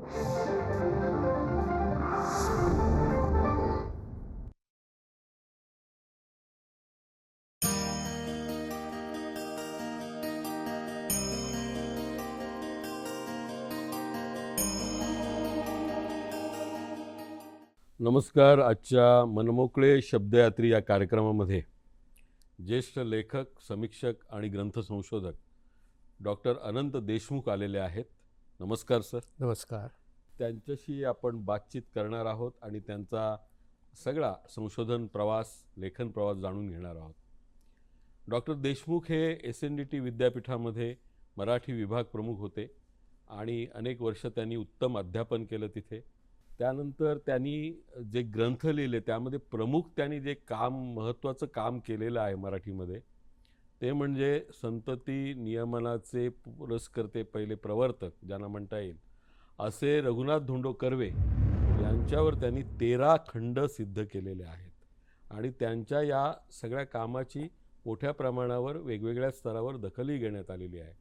नमस्कार आजच्या मनमोकळे शब्दयात्री या कार्यक्रमामध्ये ज्येष्ठ लेखक समीक्षक आणि ग्रंथ संशोधक डॉक्टर अनंत देशमुख आलेले आहेत. नमस्कार सर. नमस्कार. त्यांच्याशी आपण बातचीत करणार आहोत आणि त्यांचा सगळा संशोधन प्रवास लेखन प्रवास जाणून घेणार आहोत. डॉक्टर देशमुख हे एस एन डी टी विद्यापीठामध्ये मराठी विभाग प्रमुख होते आणि अनेक वर्ष त्यांनी उत्तम अध्यापन केलं तिथे. त्यानंतर त्यांनी जे ग्रंथ लिहिले त्यामध्ये प्रमुख त्यांनी जे काम महत्त्वाचं काम केलेलं आहे मराठीमध्ये ते म्हणजे संतती नियमनाचे पुरस्कर्ते पहिले प्रवर्तक ज्यांना म्हणता येईल. असे रघुनाथ धोंडो कर्वे यांच्यावर त्यांनी तेरा खंड सिद्ध केलेले आहेत. आणि त्यांच्या या सगळ्या कामाची मोठ्या प्रमाणावर वेगवेगळ्या स्तरावर दखलही घेण्यात आलेली आहे.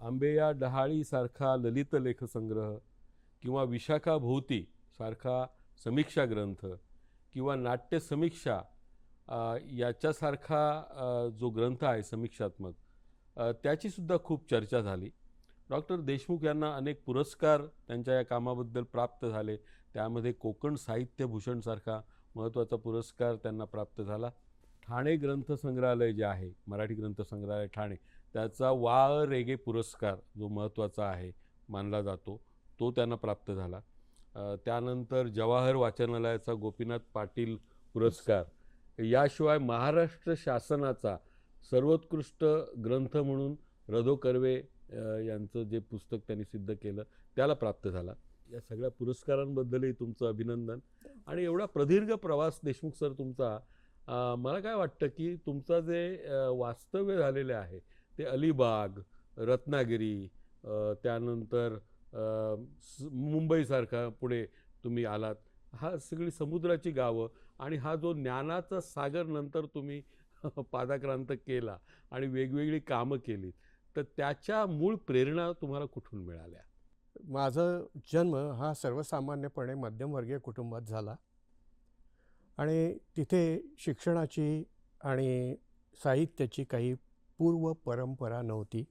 आंबेया डहाळीसारखा ललित लेखसंग्रह किंवा विशाखा भोवती सारखा समीक्षा ग्रंथ किंवा नाट्य समीक्षा याच्यासारखा जो ग्रंथ आहे समीक्षात्मक त्याचीसुद्धा खूप चर्चा झाली. डॉक्टर देशमुख यांना अनेक पुरस्कार त्यांच्या या कामाबद्दल प्राप्त झाले. त्यामध्ये कोकण साहित्य भूषणसारखा महत्त्वाचा पुरस्कार त्यांना प्राप्त झाला. ठाणे ग्रंथसंग्रहालय जे आहे मराठी ग्रंथसंग्रहालय ठाणे त्याचा वा रेगे पुरस्कार जो महत्त्वाचा आहे मानला जातो तो त्यांना प्राप्त झाला. त्यानंतर जवाहर वाचनालयाचा गोपीनाथ पाटील पुरस्कार याशिवाय महाराष्ट्र शासनाचा सर्वोत्कृष्ट ग्रंथ म्हणून रधो कर्वे यांचं जे पुस्तक त्यांनी सिद्ध केलं त्याला प्राप्त झाला. या सगळ्या पुरस्कारांबद्दलही तुमचं अभिनंदन. आणि एवढा प्रदीर्घ प्रवास देशमुख सर तुमचा मला काय वाटतं की तुमचा जे वास्तव्य झालेले आहे ते अलिबाग रत्नागिरी त्यानंतर मुंबईसारखा पुढे तुम्ही आलात. हा सगळी समुद्राची गावं आणि हा जो ज्ञानाचा सागर नंतर तुम्ही पादाक्रांत केला आणि वेगवेगळी कामं केली तर त्याच्या मूळ प्रेरणा तुम्हाला कुठून मिळाल्या? माझं जन्म हा सर्वसामान्यपणे मध्यमवर्गीय कुटुंबात झाला. आणि तिथे शिक्षणाची आणि साहित्याची काही पूर्व परंपरा नव्हती.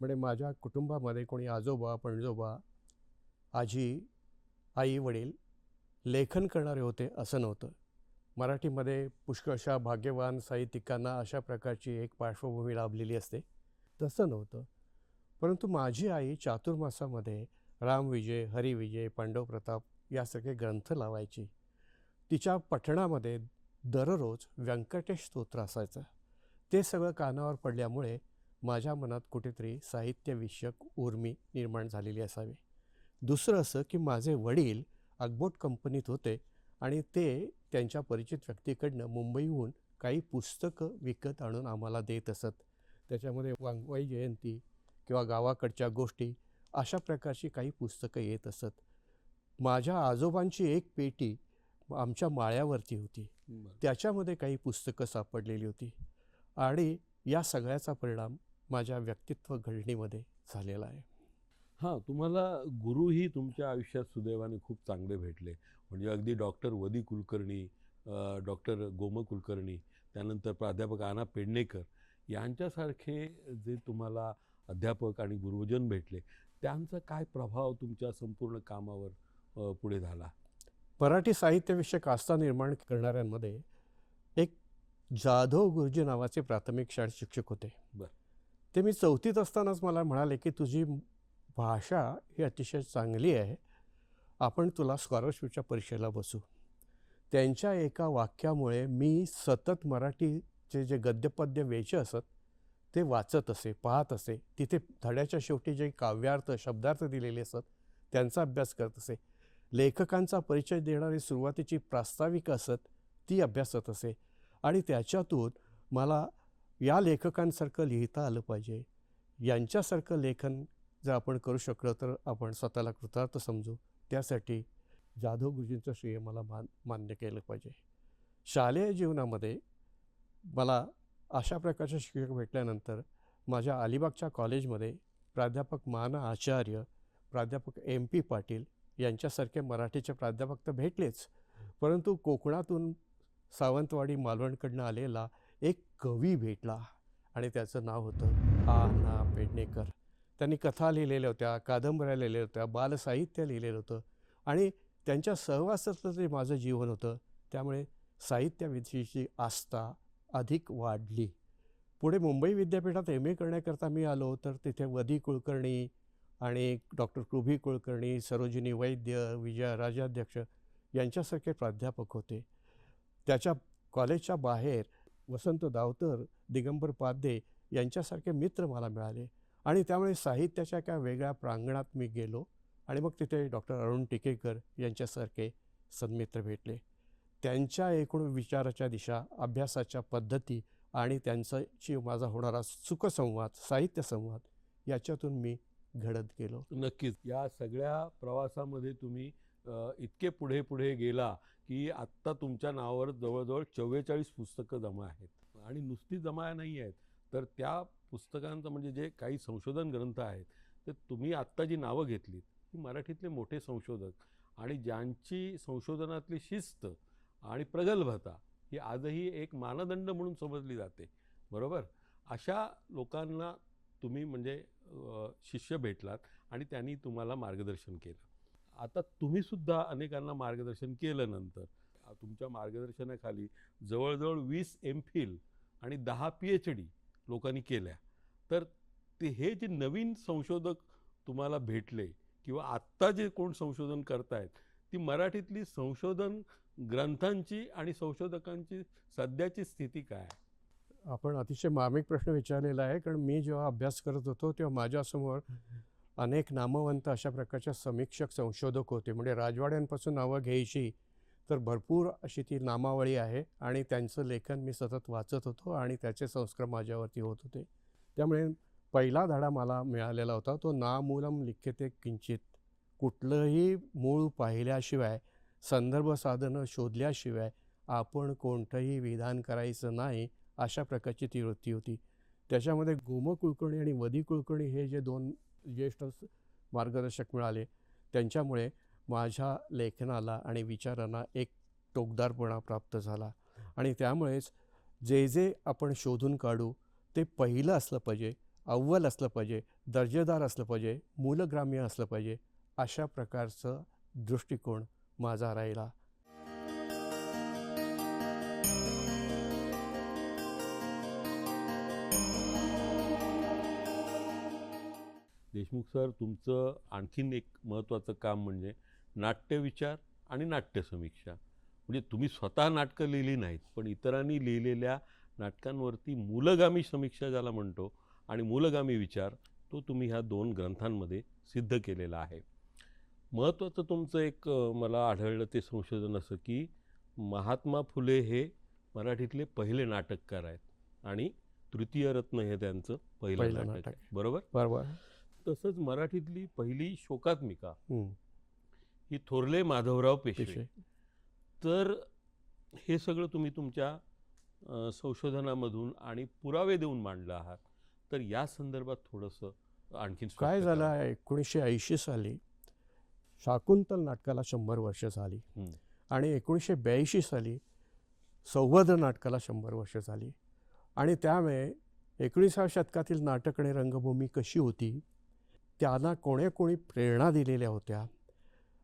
म्हणजे माझ्या कुटुंबामध्ये कोणी आजोबा पणजोबा आजी आई वडील लेखन करणारे होते असं नव्हतं. मराठीमध्ये पुष्कळशा भाग्यवान साहित्यिकांना अशा प्रकारची एक पार्श्वभूमी लाभलेली असते. तसं नव्हतं. परंतु माझी आई चातुर्मासामध्ये रामविजय हरिविजय पांडव प्रताप यासारखे ग्रंथ लावायची. तिच्या पठणामध्ये दररोज व्यंकटेश स्तोत्र असायचं. ते सगळं कानावर पडल्यामुळे माझ्या मनात कुठेतरी साहित्यविषयक उर्मी निर्माण झालेली असावी. दुसरं असं की माझे वडील अगबोट कंपनीत होते. आणि ते त्यांच्या परिचित व्यक्तीकडनं मुंबईहून काही पुस्तकं विकत आणून आम्हाला देत असत. त्याच्यामध्ये वाङ्मयी जयंती किंवा गावाकडच्या गोष्टी अशा प्रकारची काही पुस्तकं येत असत. माझ्या आजोबांची एक पेटी आमच्या माळ्यावरती होती. त्याच्यामध्ये काही पुस्तकं सापडलेली होती आणि या सगळ्याचा परिणाम माझ्या व्यक्तित्व घडणीमध्ये झालेला आहे. हां तुम्हाला गुरुही तुमच्या आयुष्यात सुदैवाने खूप चांगले भेटले. म्हणजे अगदी डॉक्टर वदी कुलकर्णी डॉक्टर गोम कुलकर्णी त्यानंतर प्राध्यापक आना पेडणेकर यांच्यासारखे जे तुम्हाला अध्यापक आणि गुरुजन भेटले त्यांचा काय प्रभाव तुमच्या संपूर्ण कामावर पुढे झाला? मराठी साहित्यविषयक आस्था निर्माण करणाऱ्यांमध्ये एक जाधव गुरुजी नावाचे प्राथमिक शाळेत शिक्षक होते. बरं. ते मी चौथीत असतानाच मला म्हणाले की तुझी भाषा ही अतिशय चांगली आहे. आपण तुला स्कॉलरशिपच्या परीक्षेला बसू. त्यांच्या एका वाक्यामुळे मी सतत मराठीचे जे गद्यपद्य वेचे असत ते वाचत असे पाहत असे. तिथे धड्याच्या शेवटी जे काव्यार्थ शब्दार्थ दिलेले असत त्यांचा अभ्यास करत असे. लेखकांचा परिचय देणारी सुरुवातीची प्रास्ताविक असत ती अभ्यासत असे. आणि त्याच्यातून मला या लेखकांसारखं लिहिता आलं पाहिजे. यांच्यासारखं लेखन जर आपण करू शकलो तर आपण स्वतःला कृतार्थ समजू. त्यासाठी जाधव गुरुजींचं श्रेय मला मान मान्य केलं पाहिजे. शालेय जीवनामध्ये मला अशा प्रकारचे शिक्षक भेटल्यानंतर माझ्या अलिबागच्या कॉलेजमध्ये प्राध्यापक माना आचार्य प्राध्यापक एम पी पाटील यांच्यासारखे मराठीचे प्राध्यापक तर भेटलेच. परंतु कोकणातून सावंतवाडी मालवणकडनं आलेला एक कवी भेटला आणि त्याचं नाव होतं आ ना पेडणेकर. त्यांनी कथा लिहिलेल्या होत्या कादंबऱ्या लिहिलेल्या होत्या बालसाहित्य लिहिलेलं होतं. आणि त्यांच्या सहवासातलं जे माझं जीवन होतं. त्यामुळे साहित्याविषयीची आस्था अधिक वाढली. पुढे मुंबई विद्यापीठात एम ए करण्याकरता मी आलो तर तिथे वधी कुलकर्णी आणि डॉक्टर कृभी कुलकर्णी सरोजिनी वैद्य विजया राजाध्यक्ष यांच्यासारखे प्राध्यापक होते. त्याच्या कॉलेजच्या बाहेर वसंत दावतर दिगंबर पाध्ये यांच्यासारखे मित्र मला मिळाले. आणि त्यामुळे साहित्याच्या एका वेगळ्या प्रांगणात मी गेलो आणि मग तिथे डॉक्टर अरुण टिकेकर यांच्यासारखे सन्मित्र भेटले. त्यांच्या एकूण विचाराच्या दिशा अभ्यासाच्या पद्धती आणि त्यांचाशी माझा होणारा सुखसंवाद साहित्य संवाद याच्यातून मी घडत गेलो. नक्कीच. या सगळ्या प्रवासामध्ये तुम्ही इतके पुढे पुढे गेला की आत्ता तुमच्या नावावर जवळजवळ चव्वेचाळीस पुस्तकं जमा आहेत. आणि नुसती जमा नाही आहेत तर त्या पुस्तकांचं म्हणजे जे काही संशोधन ग्रंथ आहेत ते तुम्ही आत्ता जी नावं घेतलीत ती मराठीतले मोठे संशोधक आणि ज्यांची संशोधनातली शिस्त आणि प्रगल्भता ही आजही एक मानदंड म्हणून समजली जाते बरोबर? अशा लोकांना तुम्ही म्हणजे शिष्य भेटलात आणि त्यांनी तुम्हाला मार्गदर्शन केलं. आता तुम्हीसुद्धा अनेकांना मार्गदर्शन केलं नंतर. तुमच्या मार्गदर्शनाखाली जवळजवळ वीस एम फिल आणि दहा पी एच डी लोकांनी केल्या. तर ते हे जे नवीन संशोधक तुम्हाला भेटले किंवा आत्ता जे कोण संशोधन करतायत ती मराठीतली संशोधन ग्रंथांची आणि संशोधकांची सध्याची स्थिती काय? आपण अतिशय मार्मिक प्रश्न विचारलेला आहे कारण मी जेव्हा अभ्यास करत होतो तेव्हा माझ्यासमोर अनेक नामवंत अशा प्रकारच्या समीक्षक संशोधक होते. म्हणजे राजवाड्यांपासून नावं घ्यायची तर भरपूर अशी ती नामावळी आहे आणि त्यांचं लेखन मी सतत वाचत होतो आणि त्याचे संस्कार माझ्यावरती होत होते. त्यामुळे पहिला धडा मला मिळालेला होता. तो नामूलम लिख्यते किंचित कुठलंही मूळ पाहिल्याशिवाय संदर्भ साधनं शोधल्याशिवाय आपण कोणतंही विधान करायचं नाही अशा प्रकारची ती वृत्ती होती. त्याच्यामध्ये गोम कुलकर्णी आणि वदी कुलकर्णी हे जे दोन ज्येष्ठ मार्गदर्शक मिळाले त्यांच्यामुळे माझ्या लेखनाला आणि विचारांना एक टोकदारपणा प्राप्त झाला. आणि त्यामुळेच जे जे आपण शोधून काढू ते पहिलं असलं पाहिजे अव्वल असलं पाहिजे दर्जेदार असलं पाहिजे मूलग्राम्य असलं पाहिजे अशा प्रकारचं दृष्टिकोन माझा राहिला. देशमुख सर तुमचं आणखीन एक महत्त्वाचं काम म्हणजे नाट्यविचार आणि नाट्यसमीक्षा. म्हणजे तुम्ही स्वतः नाटकं लिहिली नाहीत पण इतरांनी लिहिलेल्या नाटकांवरती मूलगामी समीक्षा ज्याला म्हणतो आणि मूलगामी विचार तो तुम्ही ह्या दोन ग्रंथांमध्ये सिद्ध केलेला आहे. महत्त्वाचं तुमचं एक मला आढळलं ते संशोधन असं की महात्मा फुले हे मराठीतले पहिले नाटककार आहेत आणि तृतीय रत्न हे त्यांचं पहिलं नाटक नाटक आहे. बरोबर? बरोबर. तसंच मराठीतली पहिली शोकात्मिका हं, थोरले माधवराव पेशवे. तर हे सगळं तुम्ही तुमच्या संशोधनामधून आणि पुरावे देऊन मांडलं आहात. तर या संदर्भात थोडंसं स्पष्ट काय. झालं एकोणीसशे ऐंशी साली शाकुंतल नाटकाला शंभर वर्ष झाली. आणि एकोणीसशे ब्याऐंशी साली सौवद नाटकाला शंभर वर्ष झाली. आणि त्यामुळे एकोणीसाव्या शतकातील नाटक आणि रंगभूमी कशी होती? त्यांना कोणी कोणी प्रेरणा दिलेल्या होत्या?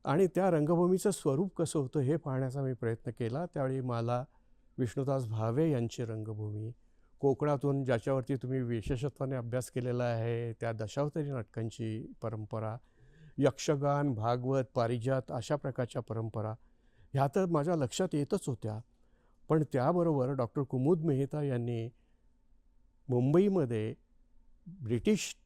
आणि त्या रंगभूमीचं स्वरूप कसं होतं हे पाहण्याचा मी प्रयत्न केला. त्यावेळी मला विष्णुदास भावे यांची रंगभूमी कोकणातून ज्याच्यावरती तुम्ही विशेषत्वाने अभ्यास केलेला आहे त्या दशावतारी नाटकांची परंपरा यक्षगान भागवत पारिजात अशा प्रकारच्या परंपरा ह्या तर माझ्या लक्षात येतच होत्या. पण त्याबरोबर डॉक्टर कुमुद मेहता यांनी मुंबईमध्ये ब्रिटिश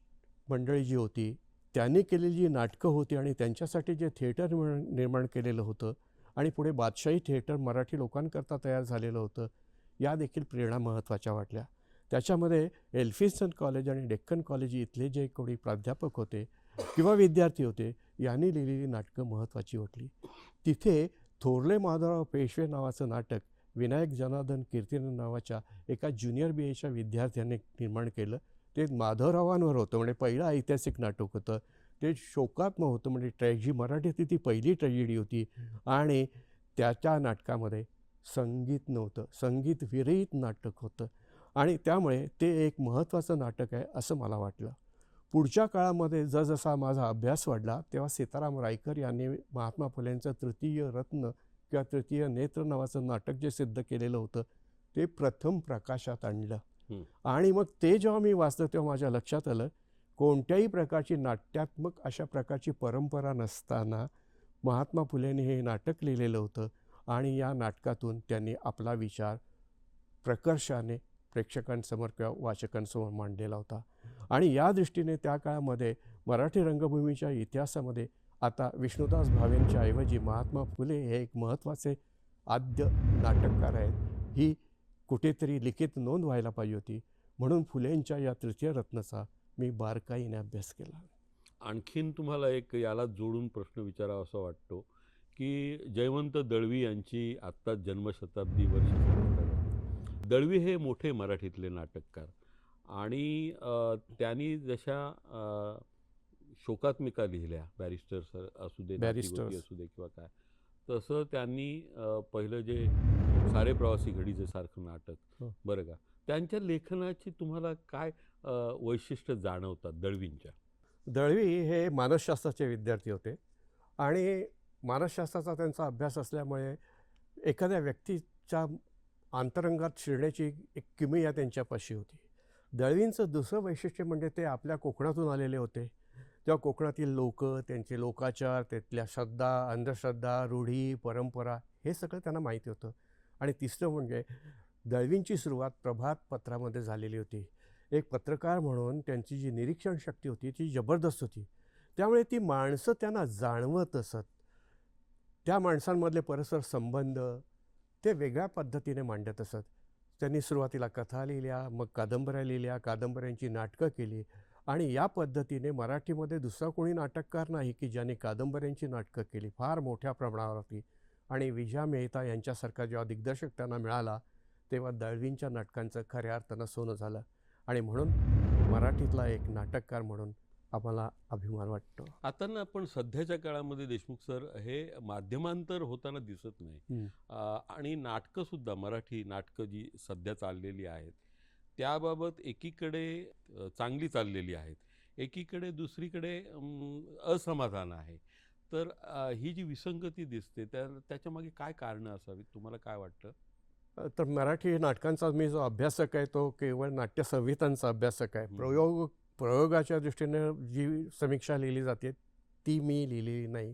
मंडळी जी होती त्याने केलेली नाटकं होती आणि त्यांच्यासाठी जे थिएटर निर्माण केलेलं होतं आणि पुढे बादशाही थिएटर मराठी लोकांकरता तयार झालेलं होतं या देखील प्रेरणा महत्त्वाच्या वाटल्या. त्याच्यामध्ये एल्फिन्सन कॉलेज आणि डेक्कन कॉलेज इथले जे कोणी प्राध्यापक होते किंवा विद्यार्थी होते यांनी लिहिलेली नाटकं महत्त्वाची वाटली. तिथे थोरले माधवराव पेशवे नावाचं नाटक विनायक जनार्दन कीर्तिन नावाच्या एका ज्युनियर बी एच्या विद्यार्थ्याने निर्माण केलं. ते माधवरावांवर होतं म्हणजे पहिलं ऐतिहासिक नाटक होतं. ते शोकात्मक होतं म्हणजे ट्रॅजी मराठीतली ती पहिली ट्रॅजेडी होती. आणि त्याच्या नाटकामध्ये संगीत नव्हतं संगीत विरहित नाटक होतं. आणि त्यामुळे ते एक महत्त्वाचं नाटक आहे असं मला वाटलं. पुढच्या काळामध्ये जसजसा माझा अभ्यास वाढला तेव्हा सीताराम रायकर यांनी महात्मा फुलेंचं तृतीय रत्न किंवा तृतीय नेत्र नावाचं नाटक जे सिद्ध केलेलं होतं ते प्रथम प्रकाशात आणलं. आणि मग ते जेव्हा मी वाचलं तेव्हा माझ्या लक्षात आलं कोणत्याही प्रकारची नाट्यात्मक अशा प्रकारची परंपरा नसताना महात्मा फुलेंनी हे नाटक लिहिलेलं होतं आणि या नाटकातून त्यांनी आपला विचार प्रकर्षाने प्रेक्षकांसमोर किंवा वाचकांसमोर मांडलेला होता. आणि या दृष्टीने त्या काळामध्ये मराठी रंगभूमीच्या इतिहासामध्ये आता विष्णुदास भावेंच्या ऐवजी महात्मा फुले हे एक महत्त्वाचे आद्य नाटककार आहेत. ही कुठेतरी लिखित नोंद व्हायला पाहिजे होती म्हणून फुलेंच्या या तृतीय रत्नाचा मी बारकाईने अभ्यास केला आणखीन तुम्हाला एक याला जोडून प्रश्न विचारावा असा वाटतो की जयवंत दळवी यांची आत्ता जन्मशताब्दी वर्ष. दळवी हे मोठे मराठीतले नाटककार आणि त्यांनी जशा शोकात्मिका लिहिल्या बॅरिस्टर सर असू दे. नातीगोती असू दे किंवा काय तसं त्यांनी पहिलं जे सारे प्रवासी घडीचे सारखं नाटक. हो. बरं का. त्यांच्या लेखनाची तुम्हाला काय वैशिष्ट्य जाणवतात दळवींच्या? दळवी हे मानसशास्त्राचे विद्यार्थी होते आणि मानसशास्त्राचा त्यांचा अभ्यास असल्यामुळे एखाद्या व्यक्तीच्या अंतरंगात शिरण्याची एक किमया त्यांच्यापाशी होती. दळवींचं दुसरं वैशिष्ट्य म्हणजे ते आपल्या कोकणातून आलेले होते. तेव्हा कोकणातील लोक त्यांचे लोकाचार त्यातल्या श्रद्धा अंधश्रद्धा रूढी परंपरा हे सगळं त्यांना माहिती होतं. आणि तिसरं म्हणजे दळवींची सुरुवात प्रभात पत्रामध्ये झालेली होती. एक पत्रकार म्हणून त्यांची जी निरीक्षण शक्ती होती ती जबरदस्त होती. त्यामुळे ती माणसं त्यांना जाणवत असत. त्या माणसांमधले परस्पर संबंध ते वेगळ्या पद्धतीने मांडत असत. त्यांनी सुरुवातीला कथा लिहिल्या मग कादंबऱ्या लिहिल्या कादंबऱ्यांची नाटकं केली आणि या पद्धतीने मराठीमध्ये दुसरा कोणी नाटककार नाही की ज्यांनी कादंबऱ्यांची नाटकं केली. फार मोठ्या प्रमाणावरती आणि विजया मेहता यांच्यासारखा जेव्हा दिग्दर्शक त्यांना मिळाला तेव्हा दळवींच्या नाटकांचं खऱ्या अर्थानं सोनं झालं. आणि म्हणून मराठीतला एक नाटककार म्हणून आम्हाला अभिमान वाटतो. आता ना आपण सध्याच्या काळामध्ये देशमुख सर हे माध्यमांतर होताना दिसत नाही. आणि नाटकं सुद्धा मराठी नाटकं जी सध्या चाललेली आहेत त्याबाबत एकीकडे चांगली चाललेली आहेत. एकीकडे दुसरीकडे असमाधान आहे. तर ही जी विसंगती दिसते त्या त्याच्यामागे काय कारणं असावीत? तुम्हाला काय वाटतं? तर मराठी नाटकांचा मी जो अभ्यासक आहे तो केवळ नाट्य संहितांचा अभ्यासक आहे. प्रयोग प्रयोगाच्या दृष्टीने जी समीक्षा लिहिली जाते ती मी लिहिलेली नाही.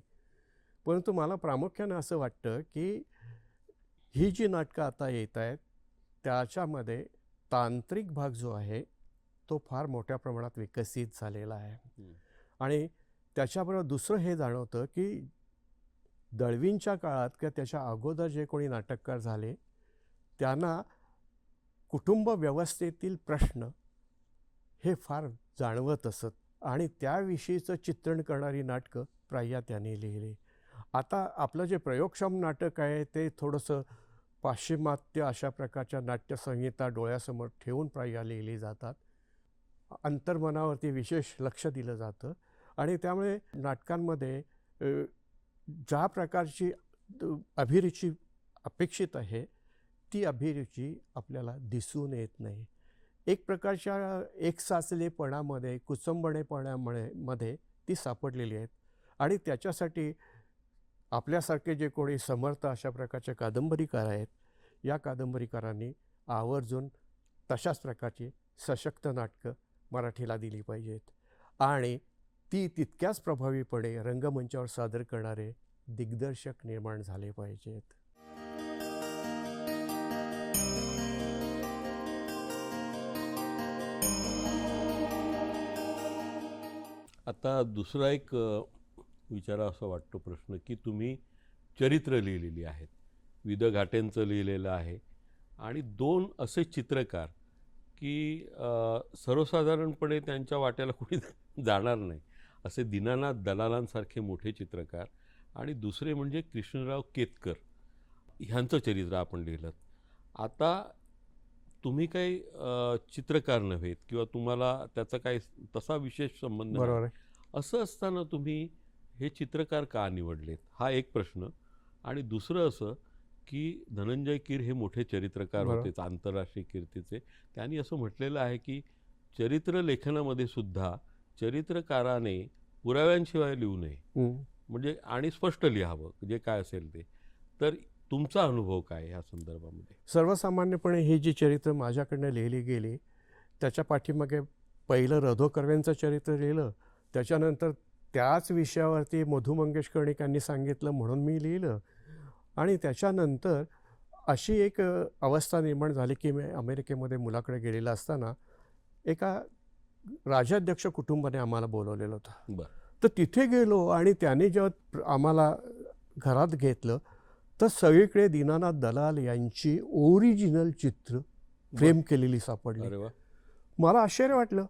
परंतु मला प्रामुख्यानं असं वाटतं की ही जी नाटकं आता येत आहेत त्याच्यामध्ये तांत्रिक भाग जो आहे तो फार मोठ्या प्रमाणात विकसित झालेला आहे. आणि त्याच्याबरोबर दुसरं हे जाणवतं की दळवींच्या काळात किंवा त्याच्या अगोदर जे कोणी नाटककार झाले त्यांना कुटुंब व्यवस्थेतील प्रश्न हे फार जाणवत असत. आणि त्याविषयीचं चित्रण करणारी नाटकं प्राया त्याने लिहिली. आता आपलं जे प्रयोगक्षम नाटक आहे ते थोडंसं पाश्चिमात्य अशा प्रकारच्या नाट्यसंहिता डोळ्यासमोर ठेवून प्राया लिहिली जातात. अंतर्मनावरती विशेष लक्ष दिलं जातं. आणि त्यामुळे नाटकांमध्ये ज्या प्रकारची अभिरुची अपेक्षित आहे ती अभिरुची आपल्याला दिसून येत नाही. एक प्रकारच्या एक साचलेपणामध्ये कुचंबणेपणामुळे मध्ये ती सापडलेली आहेत. आणि त्याच्यासाठी आपल्यासारखे जे कोणी समर्थ अशा प्रकारचे कादंबरीकार आहेत या कादंबरीकारांनी आवर्जून तशाच प्रकारची सशक्त नाटकं मराठीला दिली पाहिजेत. आणि ती तितक्याच प्रभावीपणे रंगमंचावर सादर करणारे दिग्दर्शक निर्माण झाले पाहिजेत. आता दुसरा एक विचारा असा वाटतो प्रश्न की तुम्ही चरित्र लिहिलेली आहेत. विद घाटेंचं लिहिलेलं आहे आणि दोन असे चित्रकार की सर्वसाधारणपणे त्यांच्या वाट्याला कोणी जाणार नाही. असे दीनानाथ दलालांसारखे मोठे चित्रकार आणि दुसरे म्हणजे कृष्णराव केतकर ह्यांचं चरित्र आपण लिहिलं. आता तुम्ही काही चित्रकार नव्हेत किंवा तुम्हाला त्याचा काही तसा विशेष संबंध. बरोबर असं असताना तुम्ही हे चित्रकार का निवडलेत? हा एक प्रश्न. आणि दुसरं असं की धनंजय कीर हे मोठे चरित्रकार. होते आंतरराष्ट्रीय कीर्तीचे. त्यांनी असं म्हटलेलं आहे की चरित्र लेखनामध्ये सुद्धा चरित्रकाराने पुराव्यांशिवाय लिहू नये. म्हणजे आणि स्पष्ट लिहावं जे काय असेल ते. तर तुमचा अनुभव काय ह्या संदर्भामध्ये? सर्वसामान्यपणे ही जी चरित्र माझ्याकडनं लिहिली गेली त्याच्या पाठीमागे पहिलं रधो कर्वेंचं चरित्र लिहिलं त्याच्यानंतर त्याच विषयावरती मधु मंगेश कर्णिकांनी सांगितलं म्हणून मी लिहिलं. आणि त्याच्यानंतर अशी एक अवस्था निर्माण झाली की मी अमेरिकेमध्ये मुलाकडे गेलेला असताना एका राजाध्यक्ष कुटुंबाने आम्हाला बोलवलेलं होतं. बरं. तर तिथे गेलो आणि त्याने जेव्हा आम्हाला घरात घेतलं तर सगळीकडे दीनानाथ दलाल यांची ओरिजिनल चित्र फ्रेम केलेली सापडली. मला आश्चर्य वाटलं.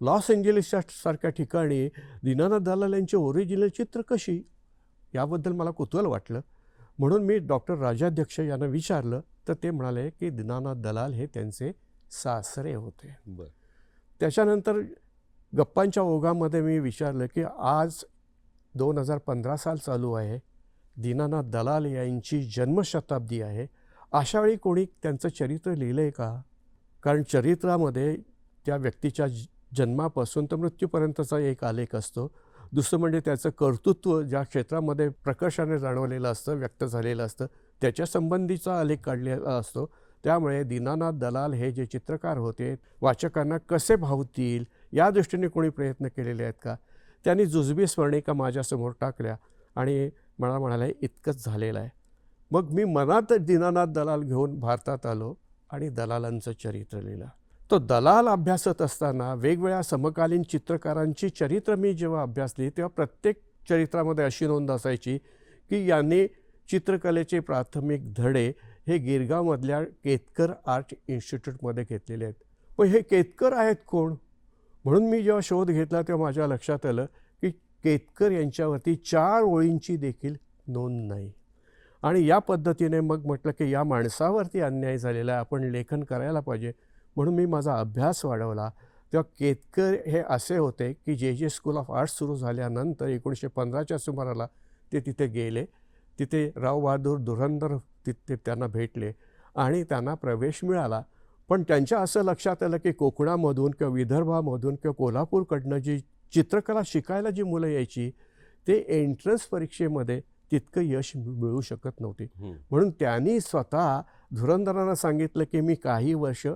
लॉस एंजेलिसच्या सारख्या ठिकाणी दीनानाथ दलाल यांची ओरिजिनल चित्र कशी? याबद्दल मला कुतूहल वाटलं. म्हणून मी डॉक्टर राजाध्यक्ष यांना विचारलं तर ते म्हणाले की दीनानाथ दलाल हे त्यांचे सासरे होते. बर. त्याच्यानंतर गप्पांच्या ओघामध्ये मी विचारलं की आज दोन हजार पंधरा साल चालू आहे. दीनानाथ दलाल यांची जन्मशताब्दी आहे. अशा वेळी कोणी त्यांचं चरित्र लिहिलं आहे का? कारण चरित्रामध्ये त्या व्यक्तीच्या जन्मापासून तर मृत्यूपर्यंतचा एक आलेख असतो. दुसरं म्हणजे त्याचं कर्तृत्व ज्या क्षेत्रामध्ये प्रकर्षाने जाणवलेलं असतं व्यक्त झालेलं असतं त्याच्या संबंधीचा आलेख काढलेला असतो. त्यामुळे दीनानाथ दलाल हे जे चित्रकार होते वाचकांना कसे भावतील या दृष्टीने कोणी प्रयत्न केलेले आहेत का? त्यांनी जुजबी स्वर्णिका माझ्यासमोर टाकल्या? आणि मला म्हणाले इतकंच झालेलं आहे. मग मी मनात दीनानाथ दलाल घेऊन भारतात आलो आणि दलालांचं चरित्र लिहिलं. तो दलाल अभ्यासत असताना वेगवेगळ्या समकालीन चित्रकारांची चरित्र मी जेव्हा अभ्यासली तेव्हा प्रत्येक चरित्रामध्ये अशी नोंद असायची की यांनी चित्रकलेचे प्राथमिक धडे हे गिरगावमधल्या केतकर आर्ट इन्स्टिट्यूटमध्ये घेतलेले आहेत. पण हे केतकर आहेत कोण? म्हणून मी जेव्हा शोध घेतला तेव्हा माझ्या लक्षात आलं की केतकर यांच्यावरती चार ओळींची देखील नोंद नाही. आणि या पद्धतीने मग म्हटलं की या माणसावरती अन्याय झालेला आहे आपण लेखन करायला पाहिजे. म्हणून मी माझा अभ्यास वाढवला. तेव्हा केतकर हे असे होते की जे जे स्कूल ऑफ आर्ट्स सुरू झाल्यानंतर एकोणीसशे पंधराच्या सुमाराला ते तिथे गेले. तिथे राव बहादूर धुरंधर तिथे त्यांना भेटले आणि त्यांना प्रवेश मिळाला. पण त्यांच्या असं लक्षात आलं की कोकणामधून किंवा विदर्भामधून किंवा कोल्हापूरकडनं जी चित्रकला शिकायला जी मुलं यायची ते एंट्रन्स परीक्षेमध्ये तितकं यश मिळू शकत नव्हते. म्हणून त्यांनी स्वतः धुरंधरांना सांगितलं की मी काही वर्ष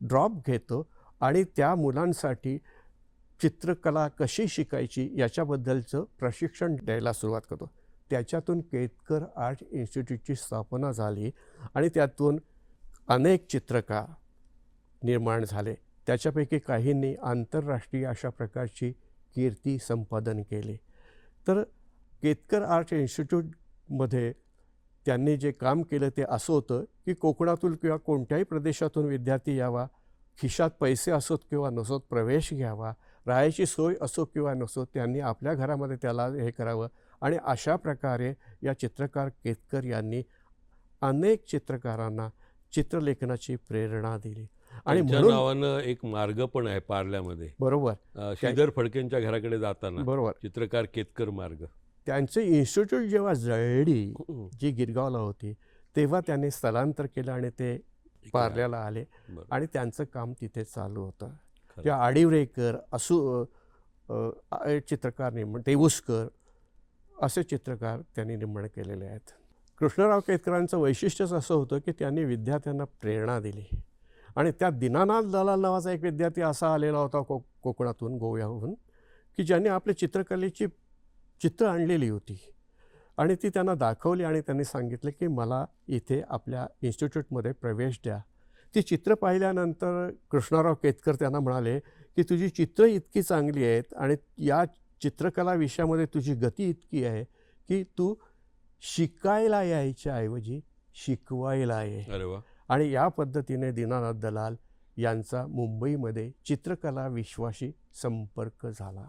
ड्रॉप घेतो आणि त्या मुलांसाठी चित्रकला कशी शिकायची याच्याबद्दलचं प्रशिक्षण द्यायला सुरुवात करतो. त्याच्यातून केतकर आर्ट इन्स्टिट्यूटची स्थापना झाली आणि त्यातून अनेक चित्रकार निर्माण झाले. त्याच्यापैकी काहींनी आंतरराष्ट्रीय अशा प्रकारची कीर्ती संपादन केली. तर केतकर आर्ट इन्स्टिट्यूटमध्ये त्यांनी जे काम केलं ते असं होतं की कोकणातून किंवा कोणत्याही प्रदेशातून विद्यार्थी यावा खिशात पैसे असोत किंवा नसोत प्रवेश घ्यावा राहायची सोय असो किंवा नसो त्यांनी आपल्या घरामध्ये त्याला हे करावं. आणि अशा प्रकारे या चित्रकार केतकर यांनी अनेक चित्रकारांना चित्रलेखनाची प्रेरणा दिली. आणि नावानं एक मार्ग पण आहे पार्ल्यामध्ये. बरोबर. श्रीधर फडकेंच्या घराकडे जाताना बरोबर. चित्रकार केतकर मार्ग. त्यांचं इन्स्टिट्यूट जेव्हा जळली जी गिरगावला होती तेव्हा त्यांनी स्थलांतर केलं आणि ते पार्ल्याला आले. आणि त्यांचं काम तिथे चालू होतं. त्या आडिवरेकर असू चित्रकार निर्माण देऊसकर असे चित्रकार त्यांनी निर्माण केलेले आहेत. कृष्णराव केतकरांचं वैशिष्ट्यच असं होतं की त्यांनी विद्यार्थ्यांना प्रेरणा दिली. आणि त्या दीनानाथ दलाल नावाचा एक विद्यार्थी असा आलेला होता को कोकणातून गोव्याहून की ज्यांनी आपल्या चित्रकलेची चित्र आणलेली होती. आणि ती त्यांना दाखवली आणि त्यांनी सांगितलं की मला इथे आपल्या इन्स्टिट्यूटमध्ये प्रवेश द्या. ती चित्र पाहिल्यानंतर कृष्णाराव केतकर त्यांना म्हणाले की तुझी चित्र इतकी चांगली आहेत आणि या चित्रकला विषयामध्ये तुझी गती इतकी आहे की तू शिकायला यायच्या ऐवजी शिकवायला ये. आणि या पद्धतीने दीनानाथ दलाल यांचा मुंबईमध्ये चित्रकला विश्वाशी संपर्क झाला.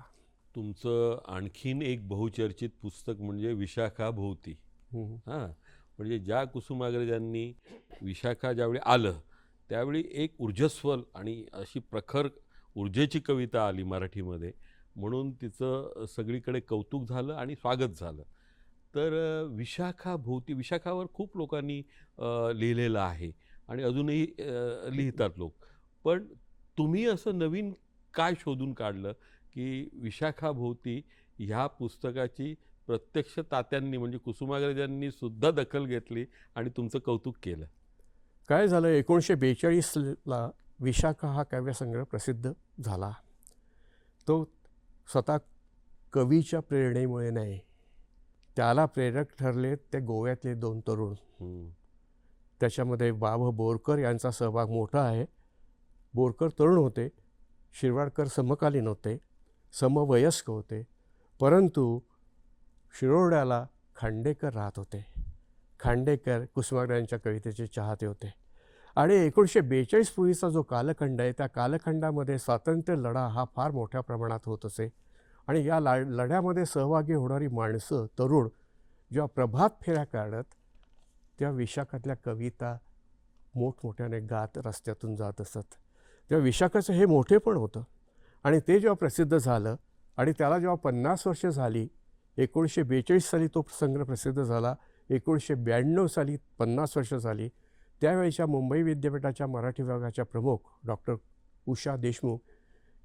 तुमचं आणखीन एक बहुचर्चित पुस्तक म्हणजे विशाखा भोवती. हां. म्हणजे ज्या कुसुमाग्रजांनी विशाखा ज्यावेळी आलं त्यावेळी एक ऊर्जस्वल आणि अशी प्रखर ऊर्जेची कविता आली मराठीमध्ये. म्हणून तिचं सगळीकडे कौतुक झालं आणि स्वागत झालं. तर विशाखाभोवती विशाखावर खूप लोकांनी लिहिलेलं आहे आणि अजूनही लिहितात लोक. पण तुम्ही असं नवीन काय शोधून काढलं की विशाखाभोवती ह्या पुस्तकाची प्रत्यक्ष तात्यांनी म्हणजे कुसुमाग्रजांनी सुद्धा दखल घेतली आणि तुमचं कौतुक केलं? काय झालं? एकोणीसशे बेचाळीसला विशाखा हा काव्यसंग्रह प्रसिद्ध झाला. तो स्वतः कवीच्या प्रेरणेमुळे नाही. त्याला प्रेरक ठरले ते गोव्यातले दोन तरुण. त्याच्यामध्ये बाब बोरकर यांचा सहभाग मोठा आहे. बोरकर तरुण होते. शिरवाडकर समकालीन होते. समवयस्क होते. परंतु शिरोड्याला खांडेकर राहत होते. खांडेकर कुसुमाग्रजांच्या कवितेचे चाहते होते. आणि एकोणीसशे बेचाळीस पूर्वीचा जो कालखंड आहे त्या कालखंडामध्ये स्वातंत्र्य लढा हा फार मोठ्या प्रमाणात होत असे. आणि या ला लढ्यामध्ये सहभागी होणारी माणसं तरुण जेव्हा प्रभात फेऱ्या काढत त्या विशाखातल्या कविता मोठमोठ्याने गात रस्त्यातून जात असत. तेव्हा विशाखाचं हे मोठेपण होतं. आणि ते जेव्हा प्रसिद्ध झालं आणि त्याला जेव्हा पन्नास वर्ष झाली एकोणीसशे बेचाळीस साली तो संग्रह प्रसिद्ध झाला एकोणीसशे ब्याण्णव साली पन्नास वर्ष झाली त्यावेळेच्या मुंबई विद्यापीठाच्या मराठी विभागाच्या प्रमुख डॉक्टर उषा देशमुख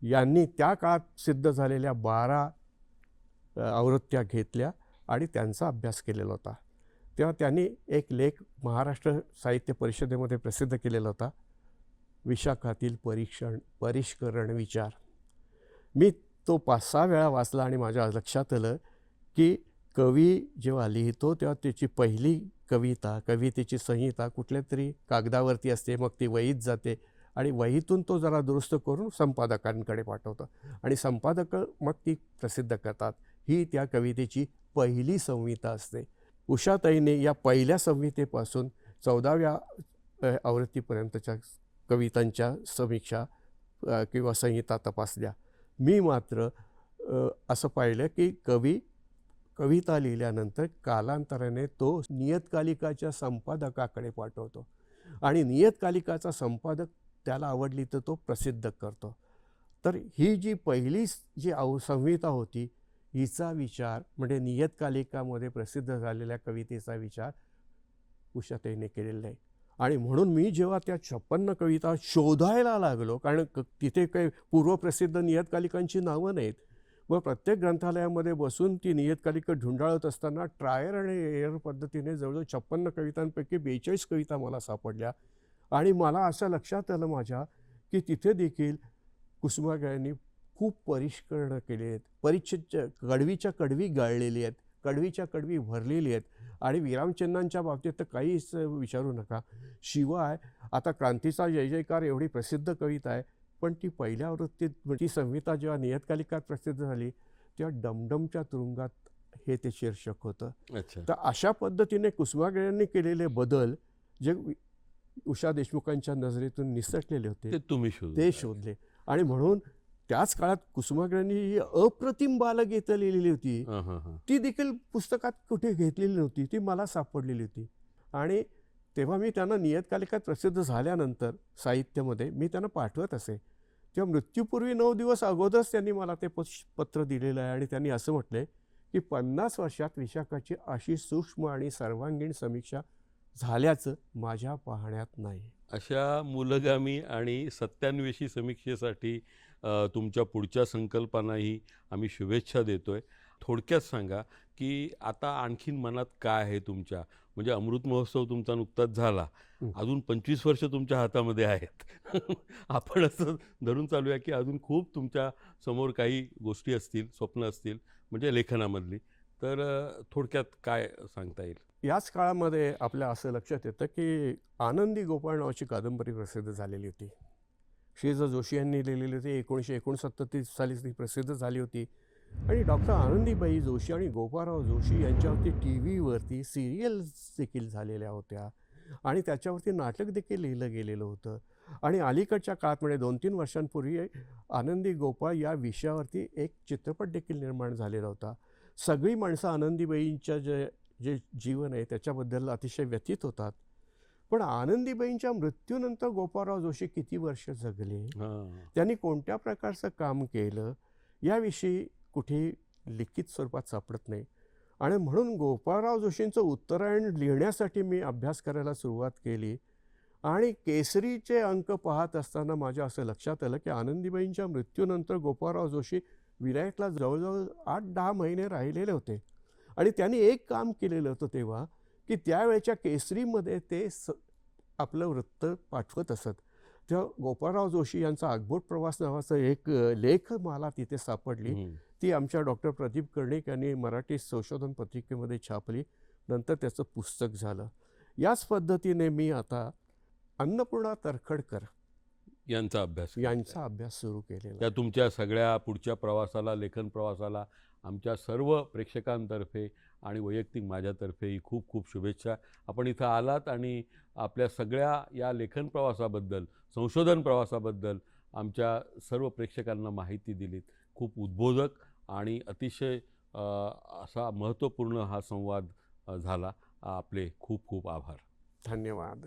यांनी त्या काळात सिद्ध झालेल्या बारा आवृत्त्या घेतल्या आणि त्यांचा अभ्यास केलेला होता. तेव्हा त्यांनी एक लेख महाराष्ट्र साहित्य परिषदेमध्ये प्रसिद्ध केलेला होता. विशाखातील परीक्षण परिष्करण विचार. मी तो पाच सहा वेळा वाचला आणि माझ्या लक्षात आलं की कवी जेव्हा लिहितो तेव्हा त्याची पहिली कविता कवितेची संहिता कुठल्या तरी कागदावरती असते मग ती वहीत जाते आणि वहीतून तो जरा दुरुस्त करून संपादकांकडे पाठवतो. आणि संपादक मग ती प्रसिद्ध करतात. ही त्या कवितेची पहिली संहिता असते. उषाताईने या पहिल्या संहितेपासून चौदाव्या आवृत्तीपर्यंतच्या कवितांच्या समीक्षा किंवा संहिता तपासल्या. मी मात्र असं पाहिलं की कवी कविता लिहिल्यानंतर कालांतराने तो नियतकालिकाच्या संपादकाकडे पाठवतो. आणि नियतकालिकाचा संपादक त्याला आवडली तर तो प्रसिद्ध करतो. तर ही जी पहिली जी अव संहिता होती हिचा विचार म्हणजे नियतकालिकामध्ये प्रसिद्ध झालेल्या कवितेचा विचार उषाताईने केलेला आहे. आणि म्हणून मी जेव्हा त्या छप्पन्न कविता शोधायला लागलो कारण क- तिथे काही पूर्वप्रसिद्ध नियतकालिकांची नावं नाहीत मग प्रत्येक ग्रंथालयामध्ये बसून ती नियतकालिकं ढुंढाळत असताना ट्रायर आणि एअर पद्धतीने जवळजवळ छप्पन्न कवितांपैकी बेचाळीस कविता मला सापडल्या. आणि मला असं लक्षात आलं माझ्या की तिथे देखील कुसुमाग्रजांनी खूप परिष्करणं केली आहेत. परिच्छेदच्या कडवीच्या कडवी गाळलेली आहेत कडवीच्या कडवी भरलेली आहेत. आणि विरामचिन्हांच्या बाबतीत तर काहीच विचारू नका. शिवाय आता क्रांतीचा जय जयकार एवढी प्रसिद्ध कविता आहे पण ती पहिल्या आवृत्तीत म्हणजे ती संहिता जेव्हा नियतकालिकात प्रसिद्ध झाली तेव्हा डमडमच्या तुरुंगात हे ते शीर्षक होतं. अच्छा. तर अशा पद्धतीने कुसुमाग्रजांनी केलेले बदल जे उषा देशमुखांच्या नजरेतून निसटलेले होते ते तुम्ही ते शोधले. आणि म्हणून त्याच काळात कुसुमाग्रजांनी ही अप्रतिम बालगीतं लिहिलेली होती. ती देखील पुस्तकात कुठे घेतलेली नव्हती ती मला सापडलेली होती. आणि तेव्हा मी त्यांना नियतकालिकात प्रसिद्ध झाल्यानंतर साहित्यामध्ये मी त्यांना पाठवत असे. तेव्हा मृत्यूपूर्वी नऊ दिवस अगोदरच त्यांनी मला ते पश पत्र दिलेलं आहे आणि त्यांनी असं म्हटलं की पन्नास वर्षात विशाखाची अशी सूक्ष्म आणि सर्वांगीण समीक्षा झाल्याचं माझ्या पाहण्यात नाही. अशा मूलगामी आणि सत्यान्वेषी समीक्षेसाठी तुमच्या पुढच्या संकल्पनाही आम्ही शुभेच्छा देतो आहे थोडक्यात सांगा की आता आणखीन मनात काय आहे तुमच्या? म्हणजे अमृत महोत्सव तुमचा नुकताच झाला. अजून पंचवीस वर्ष तुमच्या हातामध्ये आहेत. आपण असं धरून चालूया की अजून खूप तुमच्यासमोर काही गोष्टी असतील स्वप्न असतील म्हणजे लेखनामधली. तर थोडक्यात काय सांगता येईल? याच काळामध्ये आपल्या असं लक्षात येतं की आनंदी गोपाळ नावाची कादंबरी प्रसिद्ध झालेली होती. श्रीज जोशी यांनी लिहिलेली होती. एकोणीसशे एकोणसत्तर साली ती प्रसिद्ध झाली होती. आणि डॉक्टर आनंदीबाई जोशी आणि गोपाळराव जोशी यांच्यावरती टी व्हीवरती सिरियल्स देखील झालेल्या होत्या. आणि त्याच्यावरती नाटक देखील लिहिलं गेलेलं होतं. आणि अलीकडच्या काळात म्हणजे दोन तीन वर्षांपूर्वी आनंदी गोपाळ या विषयावरती एक चित्रपट देखील निर्माण झालेला होता. सगळी माणसं आनंदीबाईंच्या जे जे जीवन आहे त्याच्याबद्दल अतिशय व्यथित होतात. पण आनंदीबाईंच्या मृत्यूनंतर गोपाळराव जोशी किती वर्ष जगले? त्यांनी कोणत्या प्रकारचं काम केलं? याविषयी कुठेही लिखित स्वरूपात सापडत नाही. आणि म्हणून गोपाळराव जोशींचं उत्तरायण लिहिण्यासाठी मी अभ्यास करायला सुरुवात केली. आणि केसरीचे अंक पाहत असताना माझ्या असं लक्षात आलं की आनंदीबाईंच्या मृत्यूनंतर गोपाळराव जोशी विनायकला जवळजवळ आठ दहा महिने राहिलेले होते. आणि त्यांनी एक काम केलेलं होतं तेव्हा की त्यावेळच्या केसरीमध्ये ते स आपलं वृत्त पाठवत असत. तेव्हा गोपाळराव जोशी यांचा आगबोट प्रवास नावाचा एक लेख मला तिथे सापडली. ती आमच्या डॉक्टर प्रदीप कर्णिक यांनी मराठी संशोधन पत्रिकेमध्ये छापली. नंतर त्याचं पुस्तक झालं. याच पद्धतीने मी आता अन्नपूर्णा तरखडकर यांचा अभ्यास. यांचा अभ्यास सुरू केलेला त्या तुमच्या सगळ्या पुढच्या प्रवासाला लेखन प्रवासाला आमच्या सर्व प्रेक्षकांतर्फे आणि वैयक्तिक माझ्यातर्फेही खूप खूप शुभेच्छा. आपण इथं आलात आणि आपल्या सगळ्या या लेखन प्रवासाबद्दल संशोधन प्रवासाबद्दल आमच्या सर्व प्रेक्षकांना माहिती दिलीत. खूप उद्बोधक आणि अतिशय असा महत्त्वपूर्ण हा संवाद झाला. आपले खूप खूप आभार. धन्यवाद.